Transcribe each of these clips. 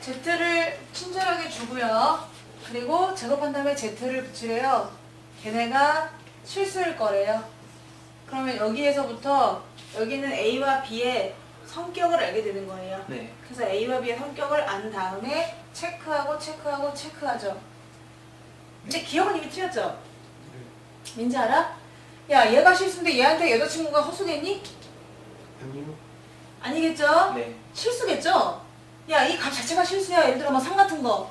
Z를 친절하게 주고요. 그리고 제곱한 다음에 Z를 붙이래요. 걔네가 실수일 거래요. 그러면 여기에서부터 여기는 A와 B의 성격을 알게 되는 거예요. 네. 그래서 A와 B의 성격을 안 다음에 체크하고 체크하고 체크하죠. 이제 기억은 이미 틀렸죠? 민지 알아? 야 얘가 실수인데 얘한테 여자친구가 허수겠니? 아니요. 아니겠죠? 네. 실수겠죠? 야, 이 값 자체가 실수야. 예를 들어, 뭐, 상 같은 거.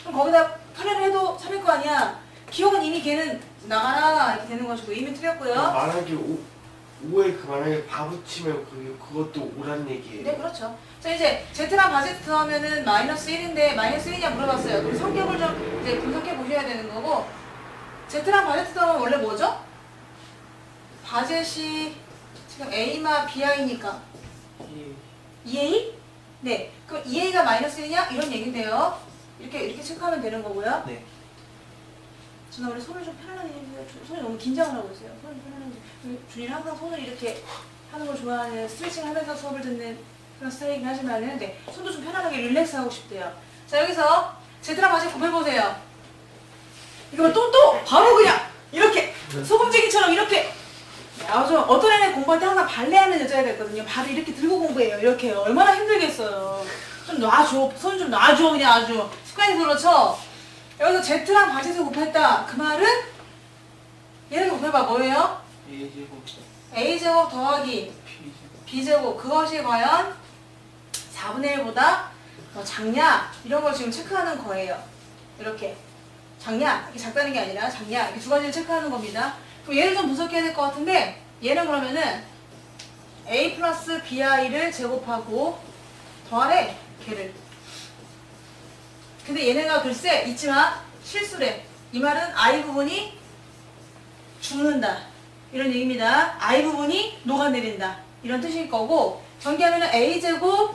그럼 거기다 살해를 해도 살릴 거 아니야. 기억은 이미 걔는 나가라. 이렇게 되는 것이고, 이미 틀렸고요. 만약에 오, 오에 그 만약에 바 붙이면 그 그것도 오란 얘기예요. 네, 그렇죠. 자, 이제, Z랑 바제트 더하면은 마이너스 1인데, 마이너스 1이냐 물어봤어요. 그럼 성격을 좀 이제 분석해 보셔야 되는 거고, Z랑 바제트 더하면 원래 뭐죠? 바젯이 지금 A마 BI니까. 예. 2A? 네. 그럼 2A가 마이너스 1이냐? 이런 얘긴데요. 이렇게, 이렇게 체크하면 되는 거고요. 네. 준아, 우리 손을 좀 편안하게 해주세요. 주- 손이 너무 긴장을 하고 있어요. 손을 편안하게. 우리 준이는 항상 손을 이렇게 하는 걸 좋아하는, 스트레칭 하면서 수업을 듣는 그런 스타일이긴 하지만, 근데 손도 좀 편안하게 릴렉스 하고 싶대요. 자, 여기서 제드랑 다시 곱해보세요. 이거 또, 또, 바로 그냥, 이렇게, 소금쟁이처럼 이렇게. 아주 어떤 애는 공부할 때 항상 발레하는 여자애가 있거든요. 발을 이렇게 들고 공부해요. 이렇게요. 얼마나 힘들겠어요. 좀 놔줘. 손 좀 놔줘. 그냥 아주. 습관이 그렇죠? 여기서 Z랑 바짓을 곱했다. 그 말은 얘를 곱해봐. 뭐예요? 예, 제곱 A제곱 더하기 P B제곱. 그것이 과연 4분의 1보다 더 작냐? 이런 걸 지금 체크하는 거예요. 이렇게. 작냐? 이게 작다는 게 아니라 작냐? 이렇게 두 가지를 체크하는 겁니다. 그럼 얘를 좀 분석해야 될 것 같은데 얘는 그러면은 A 플러스 BI를 제곱하고 더하래. 걔를. 근데 얘네가 글쎄 있지만 실수래. 이 말은 I 부분이 죽는다. 이런 얘기입니다. I 부분이 녹아내린다. 이런 뜻일 거고 전개하면 A제곱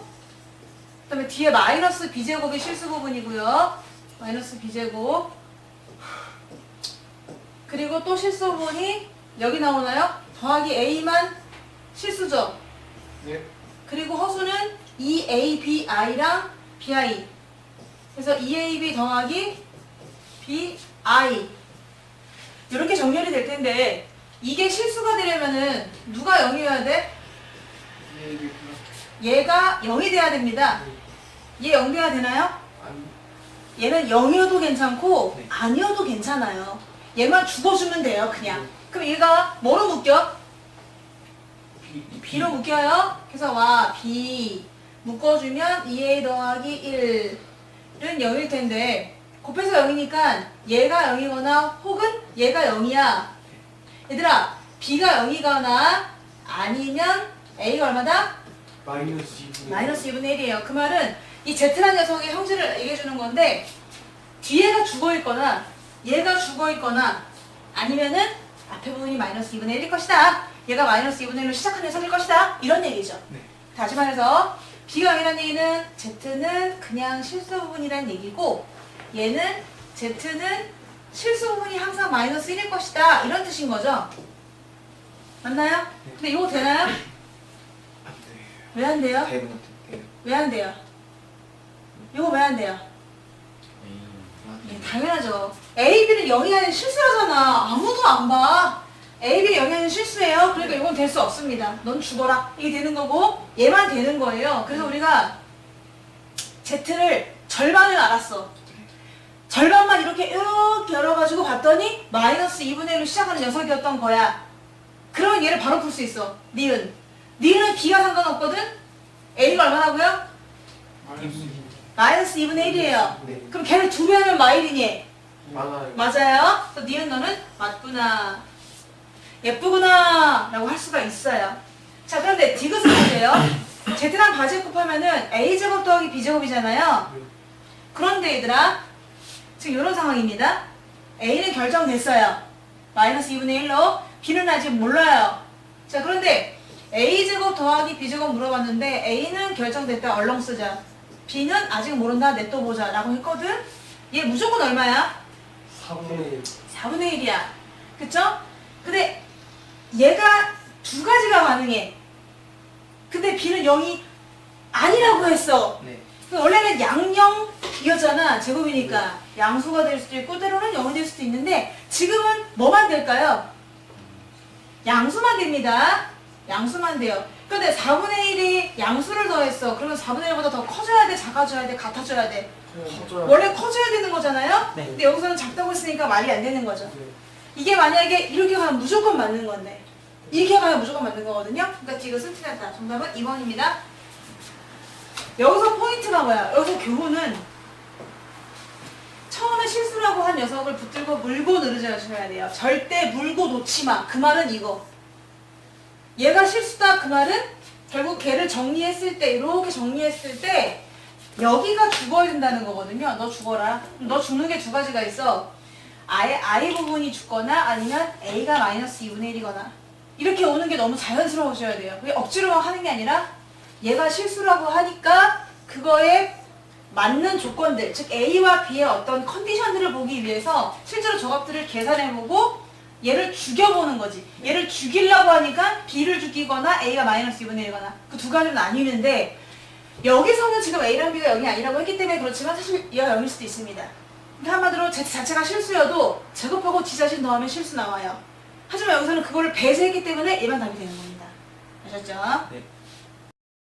그 다음에 뒤에 마이너스 B제곱이 실수 부분이고요. 마이너스 B제곱 그리고 또 실수 부분이 여기 나오나요? 더하기 A만 실수죠. 네. 그리고 허수는 EABI랑 BI. 그래서 EAB 더하기 BI. 이렇게 정렬이 될 텐데 이게 실수가 되려면은 누가 0이어야 돼? 예, 예. 얘가 0이 돼야 됩니다. 얘 0 돼야 되나요? 아니. 얘는 0이어도 괜찮고 네. 아니어도 괜찮아요. 얘만 죽어주면 돼요, 그냥. 그럼 얘가 뭐로 묶여? B B로 묶여요. 그래서 와 B 묶어주면 2A 더하기 1은 0일 텐데 곱해서 0이니까 얘가 0이거나 혹은 얘가 0이야. 얘들아 B가 0이거나 아니면 A가 얼마다? 마이너스 2분의 마이너스 2분의 1이에요. 그 말은 이 Z라는 녀석의 형질을 얘기해 주는 건데 뒤에가 죽어 있거나 얘가 죽어 있거나 아니면은 앞에 부분이 마이너스 2분의 1일 것이다. 얘가 마이너스 2분의 1로 시작한 녀석일 것이다. 이런 얘기죠. 네. 다시 말해서 B가 아니라는 얘기는 Z는 그냥 실수 부분이라는 얘기고 얘는 Z는 실수 부분이 항상 마이너스 1일 것이다. 이런 뜻인 거죠. 맞나요? 근데 이거 되나요? 안 돼. 왜안 돼요? 대부분 돼요. 왜 안 돼요? 이거 왜 안 돼요? 예, 네. 당연하죠. A, B는 0이 아닌 실수하잖아. 아무도 안 봐. A, 0이 아닌 실수예요. 그러니까 이건 될 수 없습니다. 넌 죽어라. 이게 되는 거고 얘만 되는 거예요. 그래서 우리가 Z를 절반을 알았어. 절반만 이렇게 이렇게 열어가지고 봤더니 마이너스 2분의 1로 시작하는 녀석이었던 거야. 그러면 얘를 바로 풀 수 있어. 니은. 니은은 B가 상관없거든? A가 얼마나고요? 마이너스 2분의 마이너스 2분의 1이에요. 네. 그럼 걔를 두 배 하면 마일이니? 맞아요. 그래서 니은 너는 맞구나. 예쁘구나. 라고 할 수가 있어요. 자, 그런데 디귿은 보세요. Z랑 바지 곱하면은 A제곱 더하기 B제곱이잖아요. 네. 그런데 얘들아, 지금 이런 상황입니다. A는 결정됐어요. 마이너스 2분의 1로 B는 아직 몰라요. 자, 그런데 A제곱 더하기 B제곱 물어봤는데 A는 결정됐다. 얼렁 쓰자. B는 아직 모른다. 냅둬 보자. 라고 했거든. 얘 무조건 얼마야? 4분의 1. 4분의 1이야. 그쵸? 근데 얘가 두 가지가 가능해. 근데 B는 0이 아니라고 했어. 네. 그 원래는 양영이었잖아 제곱이니까 양수가 될 수도 있고 때로는 0이 될 수도 있는데 지금은 뭐만 될까요? 양수만 됩니다. 양수만 돼요. 근데 4분의 1이 양수를 더했어. 그러면 4분의 1보다 더 커져야 돼, 작아져야 돼, 같아져야 돼. 원래 커져야 되는 거잖아요? 네. 근데 여기서는 작다고 했으니까 말이 안 되는 거죠. 돼. 이게 만약에 이렇게 가면 무조건 맞는 건데 이렇게 가면 무조건 맞는 거거든요. 그러니까 지금 틀렸다. 정답은 2번입니다. 여기서 포인트가 뭐야? 여기서 교훈은 처음에 실수라고 한 녀석을 붙들고 물고 늘어져야 돼요. 절대 물고 놓지 마. 그 말은 이거. 얘가 실수다. 그 말은 결국 걔를 정리했을 때 이렇게 정리했을 때 여기가 죽어야 된다는 거거든요. 너 죽어라. 너 죽는 게 두 가지가 있어. I, I 부분이 죽거나 아니면 A가 마이너스 2분의 1이거나 이렇게 오는 게 너무 자연스러워져야 돼요. 그게 억지로 막 하는 게 아니라 얘가 실수라고 하니까 그거에 맞는 조건들, 즉 A와 B의 어떤 컨디션들을 보기 위해서 실제로 조각들을 계산해보고 얘를 죽여보는 거지. 얘를 죽이려고 하니까 B를 죽이거나 A가 마이너스 2분의 1이거나 그 두 가지로 나뉘는데 여기서는 지금 A랑 B가 0이 아니라고 했기 때문에 그렇지만 사실 얘가 0일 수도 있습니다. 그러니까 한마디로 Z 자체가 실수여도 제곱하고 D 자신 더하면 실수 나와요. 하지만 여기서는 그거를 배제했기 때문에 일반 답이 되는 겁니다. 아셨죠? 네.